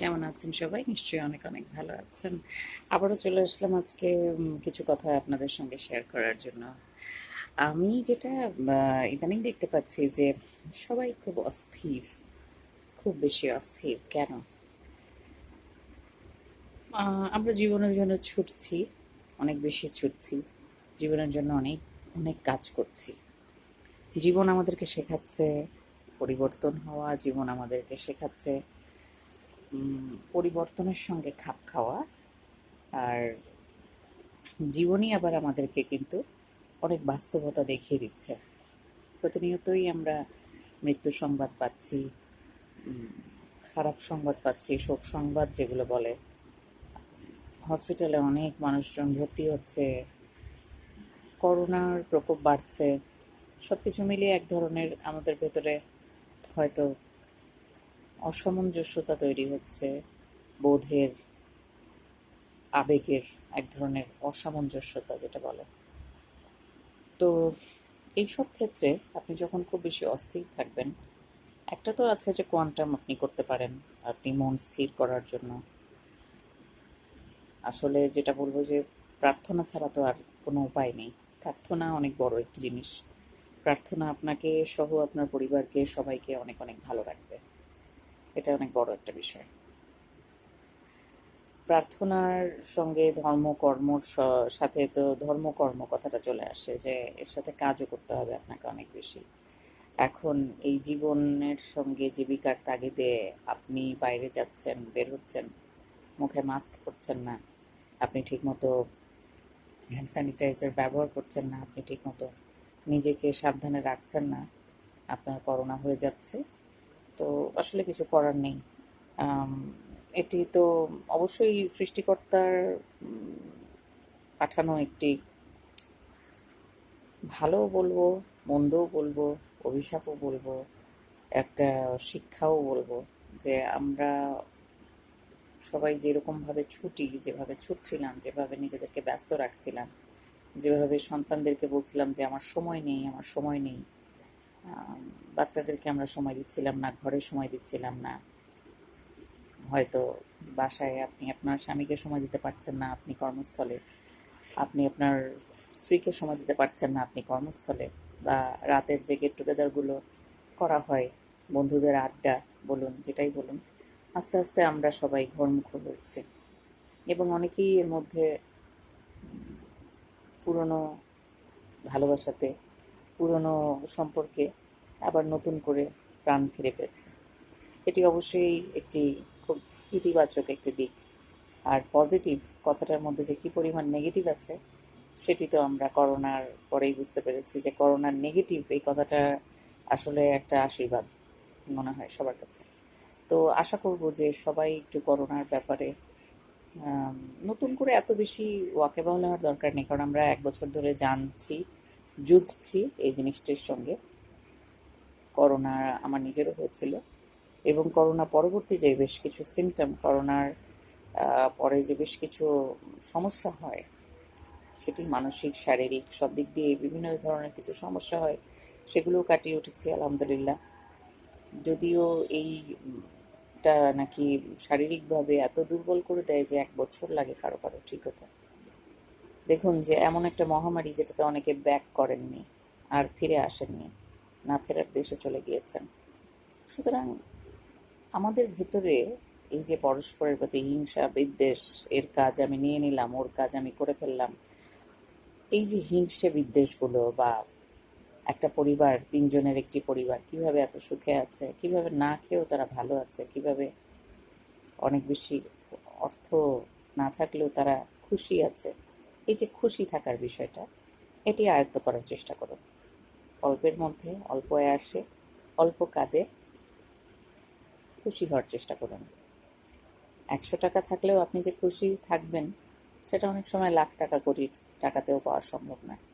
কেমন আছেন সবাই? নিশ্চয়ই অনেক অনেক ভালো আছেন। আবারও চলে আসলাম আজকে কিছু কথা আপনাদের সঙ্গে শেয়ার করার জন্য। আমি যেটা ইদানিং দেখতে পাচ্ছি যে সবাই খুব অস্থির। খুব বেশি অস্থির। কেন? আমরা জীবনের জন্য ছুটছি, অনেক বেশি ছুটছি। জীবনের জন্য অনেক অনেক কাজ করছি। জীবন আমাদেরকে শেখাচ্ছে, পরিবর্তন হওয়া জীবন আমাদেরকে শেখাচ্ছে। পরিবর্তনের সঙ্গে খাপ খাওয়া আর জীবনই আবার আমাদেরকে কিন্তু অনেক বাস্তবতা দেখিয়ে দিচ্ছে। প্রতিনিয়তই আমরা মৃত্যু সংবাদ পাচ্ছি খারাপ সংবাদ পাচ্ছি, শোক সংবাদ যেগুলো বলে। হসপিটালে অনেক মানুষজন ভর্তি হচ্ছে, করোনার প্রকোপ বাড়ছে সব কিছু মিলিয়ে এক ধরনের আমাদের ভেতরে হয়তো অসামঞ্জস্যতা তৈরি হচ্ছে বোধের আবেগের এক ধরনের অসামঞ্জস্যতা, যেটা বলে। তো এইসব ক্ষেত্রে আপনি যখন খুব বেশি অস্থির থাকবেন, একটা তো আছে যে কোয়ান্টাম আপনি করতে পারেন, আপনি মন স্থির করার জন্য। আসলে যেটা বলব যে প্রার্থনা ছাড়া তো আর কোনো উপায় নেই। প্রার্থনা অনেক বড় একটি জিনিস। প্রার্থনা আপনাকে সহ আপনার পরিবারকে, সবাইকে অনেক অনেক ভালো রাখবে। এটা অনেক বড় একটা বিষয়। প্রার্থনার সঙ্গে ধর্মকর্মর সাথে তো ধর্মকর্ম কথাটা চলে আসে যে এর সাথে কাজও করতে হবে আপনাকে অনেক বেশি। এখন এই জীবনের সঙ্গে জীবিকার তাগিদে আপনি বাইরে যাচ্ছেন, বের হচ্ছেন, মুখে মাস্ক পরছেন না, আপনি ঠিকমতো হ্যান্ড স্যানিটাইজার ব্যবহার করছেন না, আপনি ঠিকমতো নিজেকে সাবধানে রাখছেন না, আপনার করোনা হয়ে যাচ্ছে তো আসলে কিছু করার নেই। এটি তো অবশ্যই সৃষ্টিকর্তার পাঠানো একটি ভালো বলব, মন্দও বলব, অভিশাপও বলব, একটা শিক্ষাও বলব যে আমরা সবাই যেরকমভাবে ছুটি, যেভাবে ছুটছিলাম, যেভাবে নিজেদেরকে ব্যস্ত রাখছিলাম, যেভাবে সন্তানদেরকে বলছিলাম যে আমার সময় নেই, আমার সময় নেই বাচ্চাদেরকে আমরা সময় দিচ্ছিলাম না, ঘরে সময় দিচ্ছিলাম না। হয়তো বাসায় আপনি আপনার স্বামীকে সময় দিতে পারছেন না, আপনি কর্মস্থলে। আপনি আপনার স্ত্রীকে সময় দিতে পারছেন না, আপনি কর্মস্থলে। বা রাতের যে গেট টুগেদারগুলো করা হয়, বন্ধুদের আড্ডা বলুন, যেটাই বলুন, আস্তে আস্তে আমরা সবাই ঘরমুখো হয়েছি। এবং অনেকেই এর মধ্যে পুরনো ভালোবাসাতে, পুরনো সম্পর্কে আবার নতুন করে প্রাণ ফিরে পেয়েছে। এটি অবশ্যই একটি খুব ইতিবাচক একটি দিক। আর পজিটিভ কথাটার মধ্যে যে কী পরিমাণ নেগেটিভ আছে, সেটি তো আমরা করোনার পরেই বুঝতে পেরেছি যে করোনার নেগেটিভ এই কথাটা আসলে একটা আশীর্বাদ মনে হয় সবার কাছে। তো আশা করব যে সবাই একটু করোনার ব্যাপারে নতুন করে এত বেশি ওয়াকেবহল হওয়ার দরকার নেই, কারণ আমরা এক বছর ধরে জানছি, যুঝছি এই জিনিসটির সঙ্গে। করোনা আমার নিজেরও হয়েছিল। এবং করোনা পরবর্তী যে বেশ কিছু সিমটম করোনার পরে যে বেশ কিছু সমস্যা হয়, সেটি মানসিক, শারীরিক সব দিক দিয়ে বিভিন্ন ধরনের কিছু সমস্যা হয়, সেগুলোও কাটিয়ে উঠেছি আলহামদুলিল্লাহ। যদিও এইটা নাকি শারীরিকভাবে এত দুর্বল করে দেয় যে এক বছর লাগে কারও কারও ঠিক হতে। দেখুন যে এমন একটা মহামারী যেটাতে অনেকে ব্যাক করেননি আর ফিরে আসেননি। না ফেরার দেশে চলে গিয়েছেন। সুতরাং আমাদের ভেতরে এই যে পরস্পরের প্রতি হিংসা, বিদ্বেষ, এর কাজ আমি নিয়ে নিলাম, ওর কাজ আমি করে ফেললাম, এই যে হিংসে, বিদ্বেষগুলো বা একটা পরিবার, তিনজনের একটি পরিবার কীভাবে এত সুখে আছে, কীভাবে না খেয়েও তারা ভালো আছে, কীভাবে অনেক বেশি অর্থ না থাকলেও তারা খুশি আছে, এই যে খুশি থাকার বিষয়টা, এটি আয়ত্ত করার চেষ্টা করুন। অল্পের মধ্যে, অল্প আসে অল্প কাজে খুশি হওয়ার চেষ্টা করুন। একশো টাকা থাকলেও আপনি যে খুশি থাকবেন, সেটা অনেক সময় লাখ টাকা, কোটি টাকাতেও পাওয়া সম্ভব নয়।